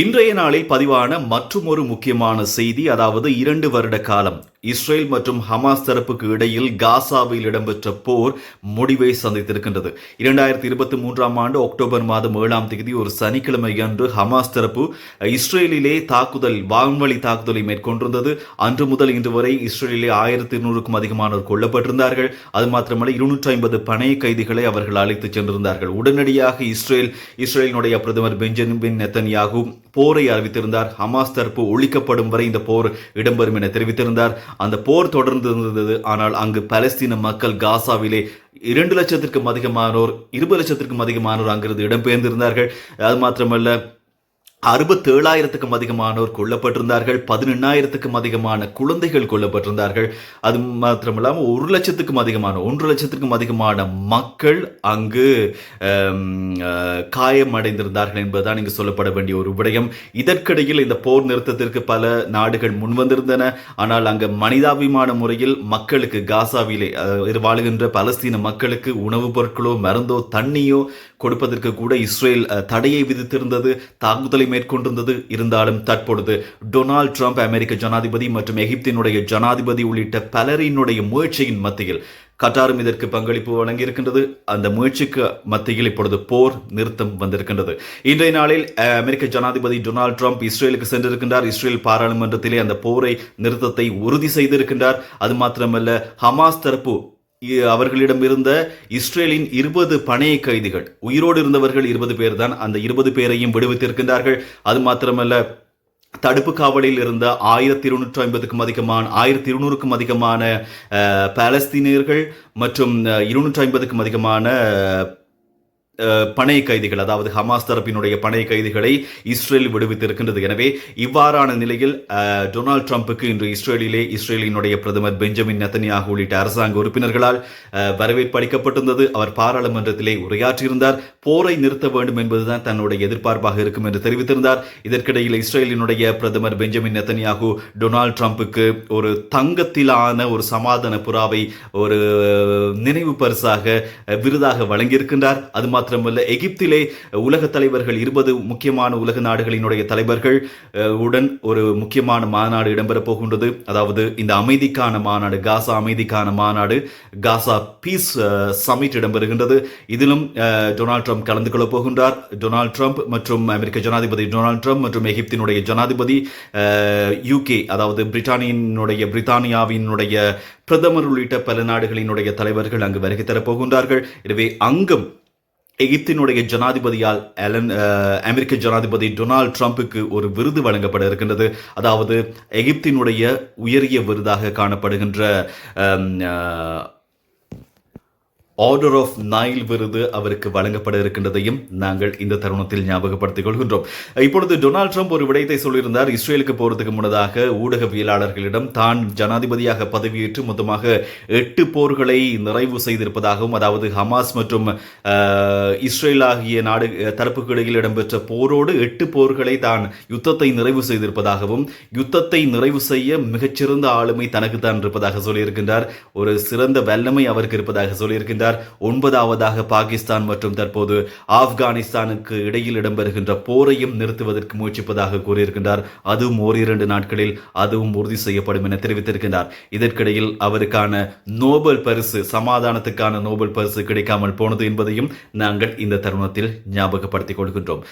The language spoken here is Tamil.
இன்றைய நாளில் பதிவான மற்றுமொரு முக்கியமான செய்தி அதாவது இரண்டு வருட காலம். இஸ்ரேல் மற்றும் ஹமாஸ் தரப்புக்கு இடையில் காசாவில் இடம்பெற்ற போர் முடிவை சந்தித்திருக்கின்றது. இரண்டாயிரத்தி இருபத்தி மூன்றாம் ஆண்டு அக்டோபர் மாதம் ஏழாம் தேதி ஒரு சனிக்கிழமை அன்று ஹமாஸ் தரப்பு இஸ்ரேலிலே தாக்குதல் வான்வழி தாக்குதலை மேற்கொண்டிருந்தது. அன்று முதல் இன்று வரை இஸ்ரேலிலே ஆயிரத்தி இருநூறுக்கும் அதிகமானோர் கொல்லப்பட்டிருந்தார்கள். அது மாத்திரமல்ல இருநூற்றி ஐம்பது பணைய கைதிகளை அவர்கள் அழைத்துச் சென்றிருந்தார்கள். உடனடியாக இஸ்ரேல் இஸ்ரேலினுடைய பிரதமர் பெஞ்சமின் நெத்தன்யாகு போரை அறிவித்திருந்தார். ஹமாஸ் தரப்பு ஒழிக்கப்படும் வரை இந்த போர் இடம்பெறும் என தெரிவித்திருந்தார். அந்த போர் தொடர்ந்து இருந்தது. ஆனால் அங்கு பலஸ்தீன மக்கள் காசாவிலே இரண்டு லட்சத்திற்கும் அதிகமானோர் இருபது லட்சத்திற்கும் அதிகமானோர் அங்கிருந்து இடம்பெயர்ந்திருந்தார்கள். அது மாத்திரமல்ல அறுபத்தேழாயிரத்துக்கும் அதிகமானோர் கொல்லப்பட்டிருந்தார்கள். பதினெண்ணாயிரத்துக்கும் அதிகமான குழந்தைகள் கொல்லப்பட்டிருந்தார்கள். அது மாத்திரமில்லாமல் ஒரு லட்சத்துக்கும் அதிகமான ஒன்று லட்சத்துக்கும் அதிகமான மக்கள் அங்கு காயம் அடைந்திருந்தார்கள் காயமடைந்திருந்தார்கள் என்பதுதான் இங்கு சொல்லப்பட வேண்டிய ஒரு விடயம். இதற்கிடையில் இந்த போர் நிறுத்தத்திற்கு பல நாடுகள் முன்வந்திருந்தன ஆனால் அங்கு மனிதாபிமான முறையில் மக்களுக்கு காசாவிலே அஹ், வாழுகின்ற பலஸ்தீன மக்களுக்கு உணவுப் பொருட்களோ மருந்தோ தண்ணியோ கொடுப்பதற்கு கூட இஸ்ரேல் தடையை விதித்திருந்தது. தாக்குதலை மேற்கொண்டிருந்தது. இருந்தாலும் தற்பொழுது டொனால்ட் ட்ரம்ப் அமெரிக்க ஜனாதிபதி மற்றும் எகிப்தினுடைய ஜனாதிபதி உள்ளிட்ட பலரினுடைய முயற்சியின் மத்தியில் கட்டாரும் இதற்கு பங்களிப்பு வழங்கியிருக்கின்றது. அந்த முயற்சிக்கு மத்தியில் இப்பொழுது போர் நிறுத்தம் வந்திருக்கின்றது. இன்றைய நாளில் அமெரிக்க ஜனாதிபதி டொனால்ட் ட்ரம்ப் இஸ்ரேலுக்கு சென்றிருக்கின்றார். இஸ்ரேல் பாராளுமன்றத்திலே அந்த போரை நிறுத்தத்தை உறுதி செய்திருக்கின்றார். அது மாத்திரமல்ல ஹமாஸ் தரப்பு அவர்களிடம் இருந்த இஸ்ரேலின் இருபது பணைய கைதிகள் உயிரோடு இருந்தவர்கள் இருபது பேர் தான் அந்த இருபது பேரையும் விடுவித்திருக்கின்றார்கள். அது மாத்திரமல்ல தடுப்பு காவலில் இருந்த ஆயிரத்தி இருநூற்றி ஐம்பதுக்கும் அதிகமான ஆயிரத்தி இருநூறுக்கும் அதிகமான பாலஸ்தீனியர்கள் மற்றும் இருநூற்றி ஐம்பதுக்கும் அதிகமான பணைய கைதிகள் அதாவது ஹமாஸ் தரப்பினுடைய பணைய கைதிகளை இஸ்ரேல் விடுவித்திருக்கின்றது. எனவே இவ்வாறான நிலையில் டொனால்ட் ட்ரம்புக்கு இன்று இஸ்ரேலிலே இஸ்ரேலினுடைய பிரதமர் பெஞ்சமின் நெத்தனியாக உள்ளிட்ட அரசாங்க உறுப்பினர்களால் வரவேற்பு அளிக்கப்பட்டிருந்தது. அவர் பாராளுமன்றத்திலே உரையாற்றியிருந்தார். போரை நிறுத்த வேண்டும் என்பதுதான் தன்னுடைய எதிர்பார்ப்பாக இருக்கும் என்று தெரிவித்திருந்தார். இதற்கிடையில் இஸ்ரேலினுடைய பிரதமர் பெஞ்சமின் நெத்தனியாகு டொனால்ட் ட்ரம்புக்கு ஒரு தங்கத்திலான ஒரு சமாதான புறாவை ஒரு நினைவு பரிசாக விருதாக வழங்கியிருக்கின்றார். அது மாத்திரமல்ல எகிப்திலே உலக தலைவர்கள் இருபது முக்கியமான உலக நாடுகளினுடைய தலைவர்கள் உடன் ஒரு முக்கியமான மாநாடு இடம்பெறப் போகின்றது. அதாவது இந்த அமைதிக்கான மாநாடு காசா அமைதிக்கான மாநாடு காசா பீஸ் சமிட் இடம்பெறுகின்றது. இதிலும் டொனால்ட் ட்ரம்ப் கலந்து கொள்ளப் போகின்றார். டொனால்ட் ட்ரம்ப் மற்றும் அமெரிக்க ஜனாதிபதி டொனால்ட் ட்ரம்ப் மற்றும் எகிப்தினுடைய ஜனாதிபதி யூகே அதாவது பிரிட்டானியினுடைய பிரித்தானியாவினுடைய பிரதமர் உள்ளிட்ட பல நாடுகளினுடைய தலைவர்கள் அங்கு வருகை தரப்போகின்றார்கள் எனவே அங்கும் எகிப்தினுடைய ஜனாதிபதியால் அலன் அமெரிக்க ஜனாதிபதி டொனால்ட் ட்ரம்புக்கு ஒரு விருது வழங்கப்பட இருக்கின்றது. அதாவது எகிப்தினுடைய உயரிய விருதாக காணப்படுகின்ற ஆர்டர் ஆஃப் நைல் விருது அவருக்கு வழங்கப்பட இருக்கின்றதையும் நாங்கள் இந்த தருணத்தில் ஞாபகப்படுத்திக் கொள்கின்றோம் இப்பொழுது டொனால்ட் ட்ரம்ப் ஒரு விடயத்தை சொல்லியிருந்தார். இஸ்ரேலுக்கு போறதுக்கு முன்னதாக ஊடகவியலாளர்களிடம் தான் ஜனாதிபதியாக பதவியேற்று மொத்தமாக எட்டு போர்களை நிறைவு செய்திருப்பதாகவும் அதாவது ஹமாஸ் மற்றும் இஸ்ரேல் ஆகிய நாடு தரப்புக்கு இடையில் இடம்பெற்ற போரோடு எட்டு போர்களை தான் யுத்தத்தை நிறைவு செய்திருப்பதாகவும் யுத்தத்தை நிறைவு செய்ய மிகச்சிறந்த ஆளுமை தனக்குத்தான் இருப்பதாக சொல்லியிருக்கின்றார். ஒரு சிறந்த வல்லமை அவருக்கு இருப்பதாக சொல்லியிருக்கின்றார். ஒன்பதாவதாக பாகிஸ்தான் மற்றும் தற்போது ஆப்கானிஸ்தானுக்கு இடையில் இடம்பெறுகின்ற போரையும் நிறுத்துவதற்கு முயற்சிப்பதாக கூறியிருக்கின்றார். அதுவும் ஓரிரண்டு நாட்களில் அதுவும் உறுதி செய்யப்படும் என தெரிவித்திருக்கின்றார். இதற்கிடையில் அவருக்கான நோபல் பரிசு சமாதானத்துக்கான நோபல் பரிசு கிடைக்காமல் போனது என்பதையும் நாங்கள் இந்த தருணத்தில் ஞாபகப்படுத்திக் கொள்கின்றோம்.